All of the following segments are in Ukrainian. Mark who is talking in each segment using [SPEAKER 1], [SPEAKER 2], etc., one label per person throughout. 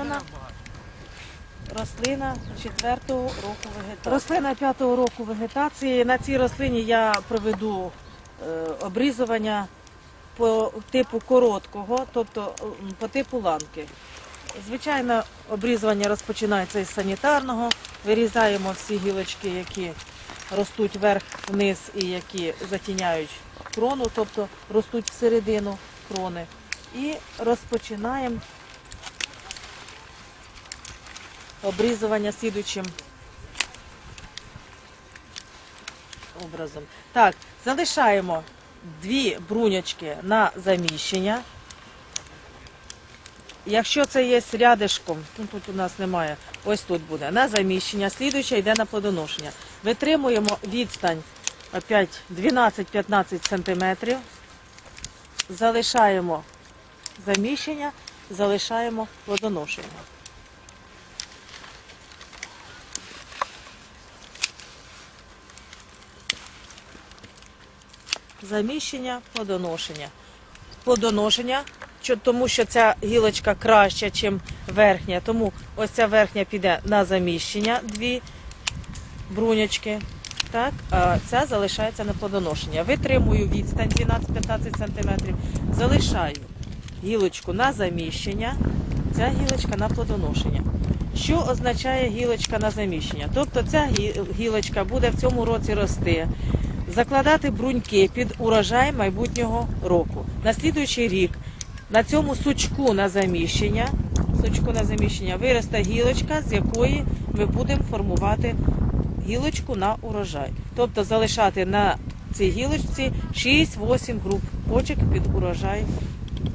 [SPEAKER 1] обрізана. Рослина четвертого року вегетації. Рослина п'ятого року вегетації. На цій рослині я проведу е, обрізування по типу короткого, тобто по типу ланки. Звичайно, обрізування розпочинається із санітарного. Вирізаємо всі гілочки, які ростуть вверх-вниз і які затіняють крону, тобто ростуть всередину крони. І розпочинаємо обрізування слідучим образом. Так, залишаємо дві бруньочки на заміщення. Якщо це є рядишком, ну тут у нас немає, ось тут буде, на заміщення, слідуюча йде на плодоношення. Витримуємо відстань опять 12-15 см, залишаємо заміщення, залишаємо плодоношення. Заміщення, плодоношення. Плодоношення, тому що ця гілочка краща, ніж верхня. Тому ось ця верхня піде на заміщення, дві брунячки. Так, а ця залишається на плодоношення. Витримую відстань 12-15 см, залишаю гілочку на заміщення, ця гілочка на плодоношення. Що означає гілочка на заміщення? Тобто ця гілочка буде в цьому році рости, закладати бруньки під урожай майбутнього року. На слідуючий рік на цьому сучку на заміщення, сучку на заміщення виросте гілочка, з якої ми будемо формувати гілочку на урожай. Тобто залишати на цій гілочці 6-8 груп почек під урожай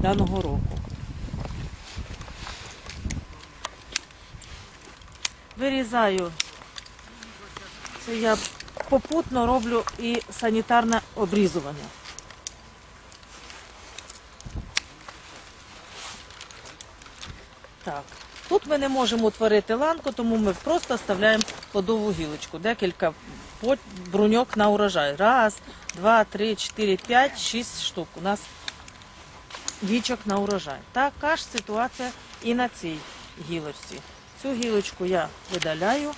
[SPEAKER 1] даного року. Вирізаю. Це я попутно роблю і санітарне обрізування. Так. Тут ми не можемо утворити ланку, тому ми просто вставляємо плодову гілочку. Декілька бруньок на урожай. Раз, два, три, чотири, п'ять, шість штук. У нас вічок на урожай. Така ж ситуація і на цій гілочці. Цю гілочку я видаляю,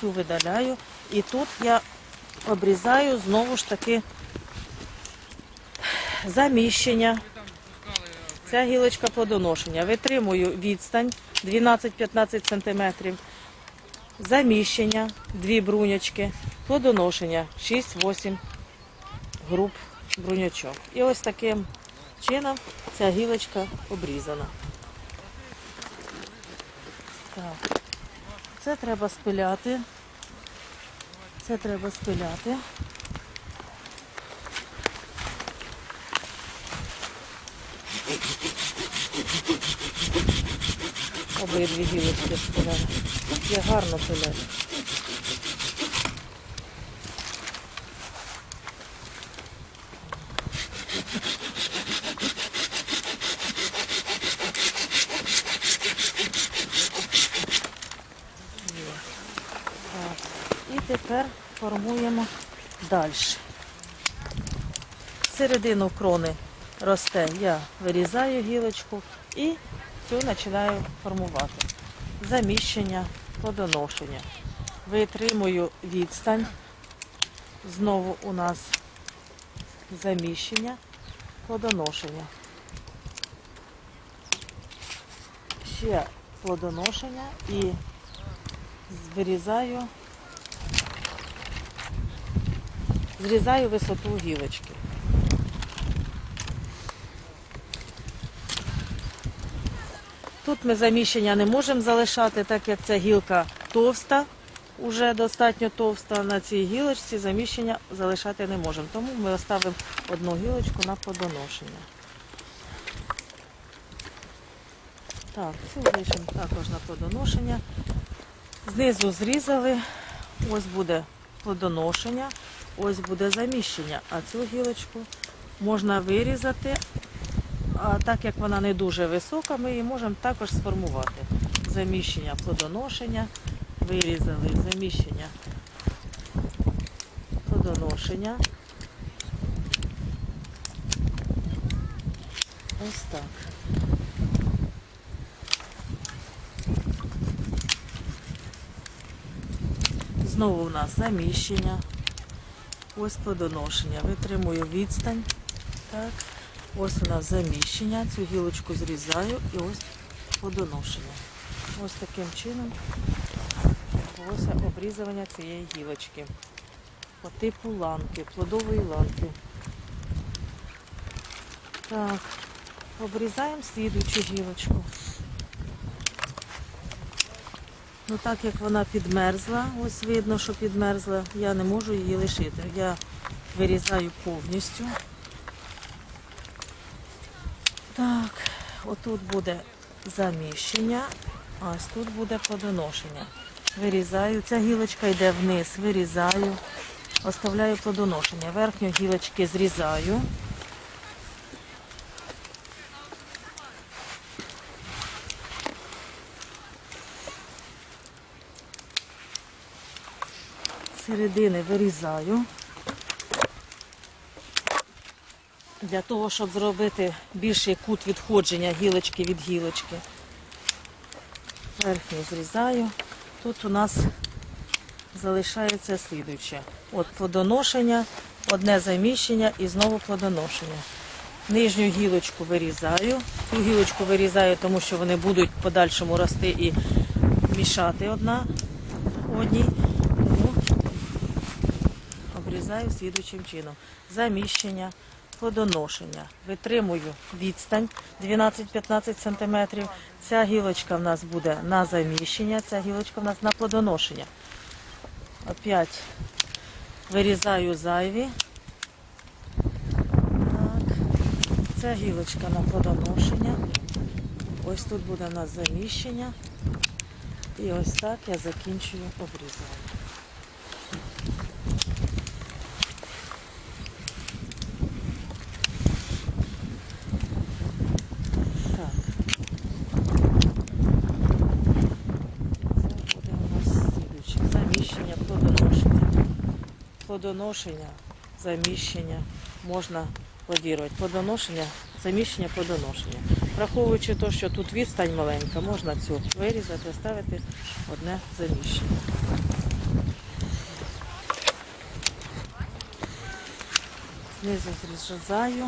[SPEAKER 1] цю видаляю. І тут я обрізаю знову ж таки заміщення. Ця гілочка плодоношення. Витримую відстань 12-15 см. Заміщення, дві брунячки, плодоношення 6-8 груп брунячок. І ось таким чином ця гілочка обрізана. Так. Це треба спиляти. Це треба спиляти. Обидві гілочки спиляли. Тут є гарно пиляти. Є. Так. І тепер формуємо далі. Середину крони росте, я вирізаю гілочку і цю починаю формувати. Заміщення, плодоношення. Витримую відстань. Знову у нас заміщення, плодоношення. Ще плодоношення і вирізаю, зрізаю висоту гілочки. Тут ми заміщення не можемо залишати, так як ця гілка товста, уже достатньо товста. На цій гілочці заміщення залишати не можемо. Тому ми оставимо одну гілочку на плодоношення. Так, цю залишимо також на плодоношення. Знизу зрізали, ось буде плодоношення, ось буде заміщення. А цю гілочку можна вирізати, а так як вона не дуже висока, ми її можемо також сформувати. Заміщення плодоношення, вирізали заміщення плодоношення. Ось так. Знову у нас заміщення. Ось плодоношення. Витримую відстань. Так. Ось у нас заміщення. Цю гілочку зрізаю і ось плодоношення. Ось таким чином відбулося обрізування цієї гілочки. По типу ланки, плодової ланки. Так, обрізаємо слідуючу гілочку. Ну так як вона підмерзла, ось видно, що підмерзла, я не можу її лишити. Я вирізаю повністю. Так, отут буде заміщення, а ось тут буде плодоношення. Вирізаю. Ця гілочка йде вниз, вирізаю, оставляю плодоношення. Верхню гілочки зрізаю. Середини вирізаю. Для того, щоб зробити більший кут відходження гілочки від гілочки. Верхню зрізаю. Тут у нас залишається слідуюче. От плодоношення, одне заміщення і знову плодоношення. Нижню гілочку вирізаю. Цю гілочку вирізаю, тому що вони будуть в подальшому рости і мішати одна одній. Обрізаю слідуючим чином. Заміщення, плодоношення. Витримую відстань 12-15 см. Ця гілочка в нас буде на заміщення, ця гілочка в нас на плодоношення. Опять вирізаю зайві. Так. Ця гілочка на плодоношення. Ось тут буде у нас заміщення. І ось так я закінчую обрізання. Так. Це буде у нас слідуюче. Заміщення, плодоношення. Плодоношення, заміщення можна кодірувати. Плодоношення, заміщення, плодоношення. Враховуючи те, що тут відстань маленька, можна цю вирізати, ставити одне заміщення. Знизу зрізаю,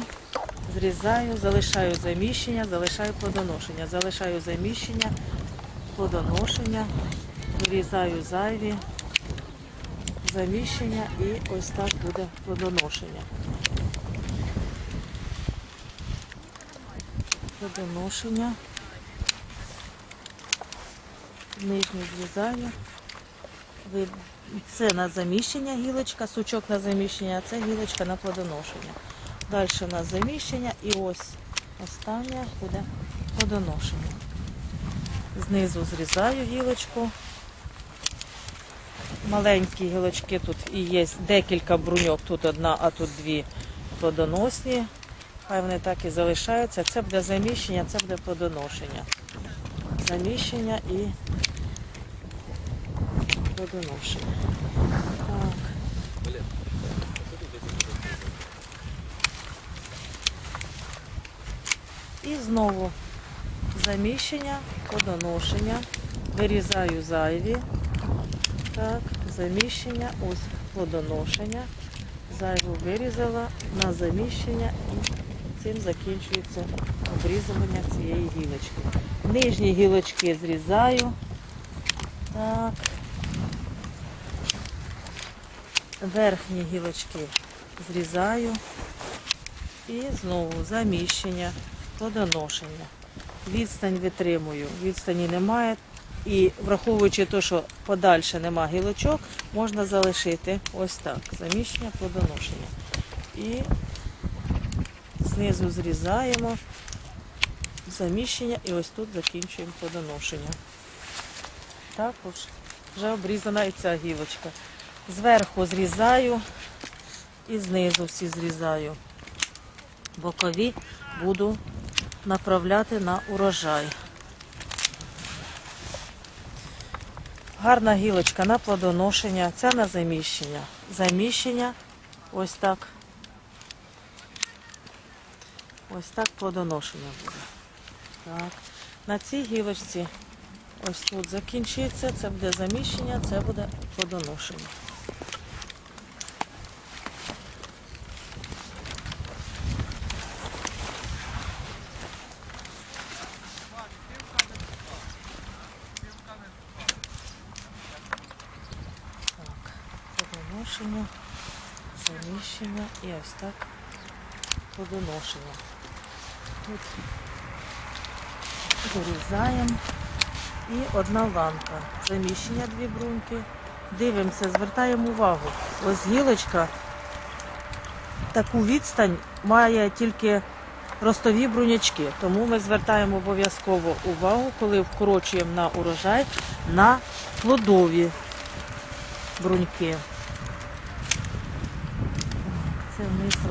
[SPEAKER 1] зрізаю, залишаю заміщення, залишаю плодоношення. Залишаю заміщення, плодоношення, вирізаю зайві, заміщення і ось так буде плодоношення. Плодоношення. Нижню зрізаю. Це на заміщення гілочка, сучок на заміщення, а це гілочка на плодоношення. Далі на заміщення і ось остання буде плодоношення. Знизу зрізаю гілочку. Маленькі гілочки тут і є декілька бруньок, тут одна, а тут дві плодоносні. Хай вони так і залишаються. Це буде заміщення, це буде плодоношення. Заміщення і плодоношення. Так. І знову заміщення, плодоношення. Вирізаю зайві. Так, заміщення, ось плодоношення. Зайву вирізала на заміщення і цим закінчується обрізування цієї гілочки. Нижні гілочки зрізаю. Так. Верхні гілочки зрізаю. І знову заміщення, плодоношення. Відстань витримую, відстані немає. І враховуючи те, що подальше нема гілочок, можна залишити ось так. Заміщення, плодоношення. І знизу зрізаємо заміщення і ось тут закінчуємо плодоношення. Також вже обрізана і ця гілочка. Зверху зрізаю і знизу всі зрізаю. Бокові буду направляти на урожай. Гарна гілочка на плодоношення, ця на заміщення. Заміщення ось так. Ось так плодоношення буде. Так. На цій гілочці Ось тут закінчується, це буде заміщення, це буде плодоношення. Так, плодоношення, заміщення і ось так плодоношення. Тут вирізаємо. І одна ланка. Заміщення дві бруньки. Дивимося, звертаємо увагу. Ось гілочка таку відстань має тільки ростові брунячки. Тому ми звертаємо обов'язково увагу, коли вкорочуємо на урожай на плодові бруньки.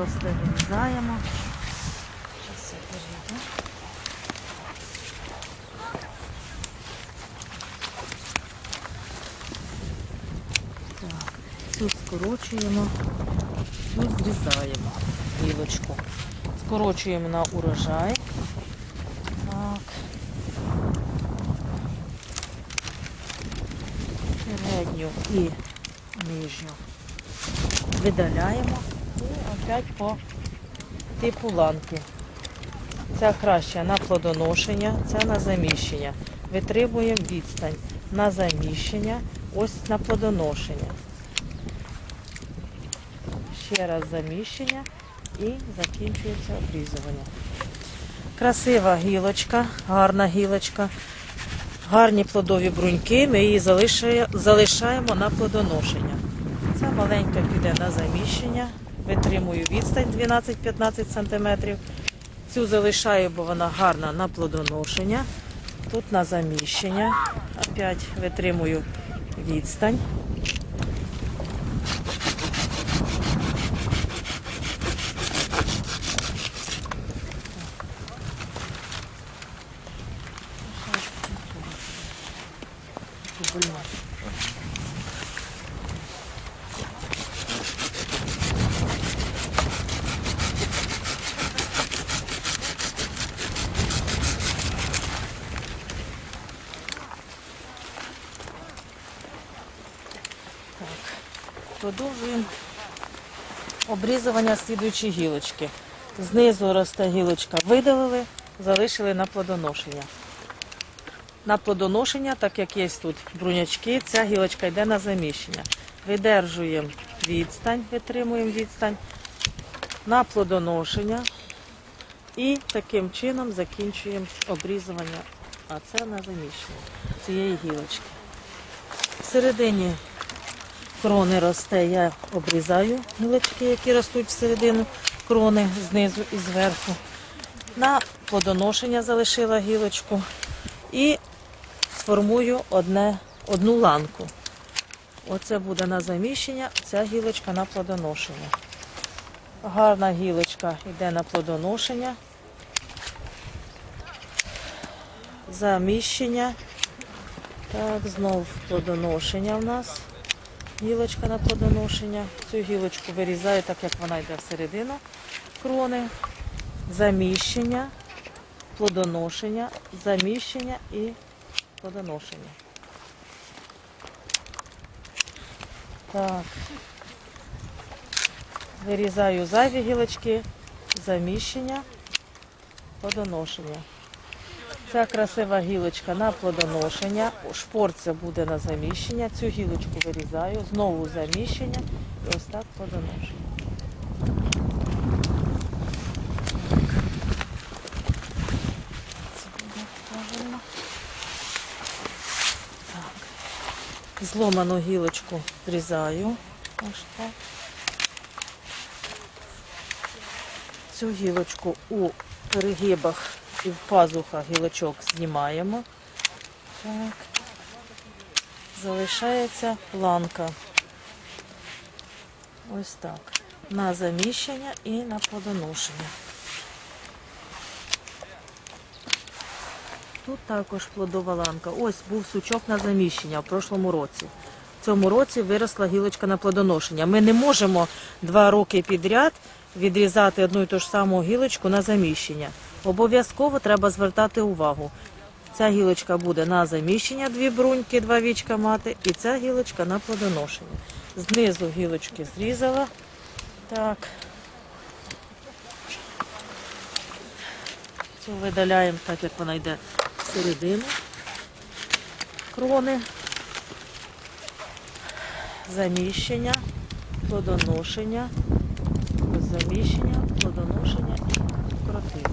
[SPEAKER 1] Вниз вирізаємо. Зараз я перейду. Так, цю скорочуємо, цю зрізаємо гілочку. Скорочуємо на урожай. Так. Передню і нижню видаляємо і опять по типу ланки. Ця краще на плодоношення, ця на заміщення. Витримуємо відстань на заміщення, ось на плодоношення. Ще раз заміщення і закінчується обрізування. Красива гілочка, гарна гілочка, гарні плодові бруньки. Ми її залишаємо на плодоношення. Ця маленька піде на заміщення. Витримую відстань 12-15 см. Цю залишаю, бо вона гарна на плодоношення. Тут на заміщення. Опять витримую відстань. Продовжуємо обрізування слідуючої гілочки. Знизу росте гілочка, видалили, залишили на плодоношення. На плодоношення, так як є тут брунячки, ця гілочка йде на заміщення. Видержуємо відстань, витримуємо відстань на плодоношення і таким чином закінчуємо обрізування, а це на заміщення цієї гілочки. Всередині крони росте, я обрізаю гілочки, які ростуть всередину крони знизу і зверху. На плодоношення залишила гілочку і сформую одне, одну ланку. Оце буде на заміщення, ця гілочка на плодоношення. Гарна гілочка йде на плодоношення. Заміщення. Так, знов плодоношення в нас. Гілочка на плодоношення. Цю гілочку вирізаю, так як вона йде всередину крони. Заміщення, плодоношення, заміщення і плодоношення. Так. Вирізаю зайві гілочки, заміщення, плодоношення. Ця красива гілочка на плодоношення, шпорця буде на заміщення. Цю гілочку вирізаю, знову заміщення і ось так плодоношення. Так. Зломану гілочку так. Цю гілочку у перегибах і в пазухах гілочок знімаємо. Так. Залишається ланка. Ось так. На заміщення і на плодоношення. Тут також плодова ланка. Ось був сучок на заміщення в прошлому році. В цьому році виросла гілочка на плодоношення. Ми не можемо два роки підряд відрізати одну і ту ж саму гілочку на заміщення. Обов'язково треба звертати увагу. Ця гілочка буде на заміщення, дві бруньки, два вічка мати, і ця гілочка на плодоношення. Знизу гілочки зрізала. Так. Цю видаляємо так, як вона йде всередину. Крони. Заміщення, плодоношення, заміщення, плодоношення і кротив.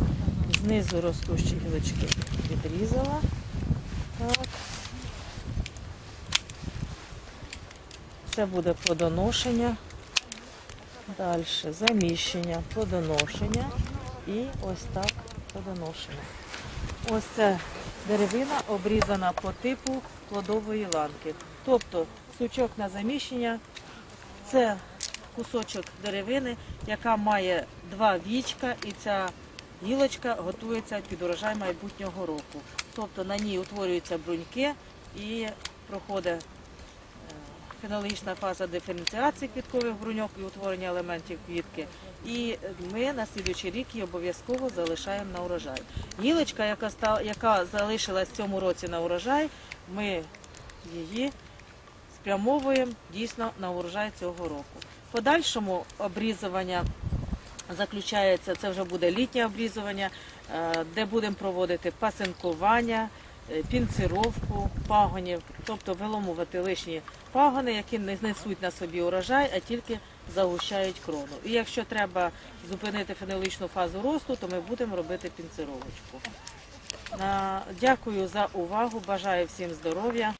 [SPEAKER 1] Знизу ростущі гілочки відрізала. Так. Це буде плодоношення. Далі заміщення, плодоношення і ось так плодоношення. Ось це деревина обрізана по типу плодової ланки. Тобто сучок на заміщення це кусочок деревини, яка має два вічка, і ця гілочка готується під урожай майбутнього року. Тобто на ній утворюються бруньки і проходить е, фенологічна фаза диференціації квіткових бруньок і утворення елементів квітки. І ми на слідуючий рік її обов'язково залишаємо на урожай. Гілочка, яка стала, яка залишилась в цьому році на урожай, ми її спрямовуємо дійсно на урожай цього року. Подальшому обрізування заключається, це вже буде літнє обрізування, е, де будемо проводити пасинкування, е, пінцировку пагонів, тобто виломувати лишні пагони, які не несуть на собі урожай, а тільки загущають крону. І якщо треба зупинити фенолічну фазу росту, то ми будемо робити пінцировочку. Дякую за увагу, бажаю всім здоров'я.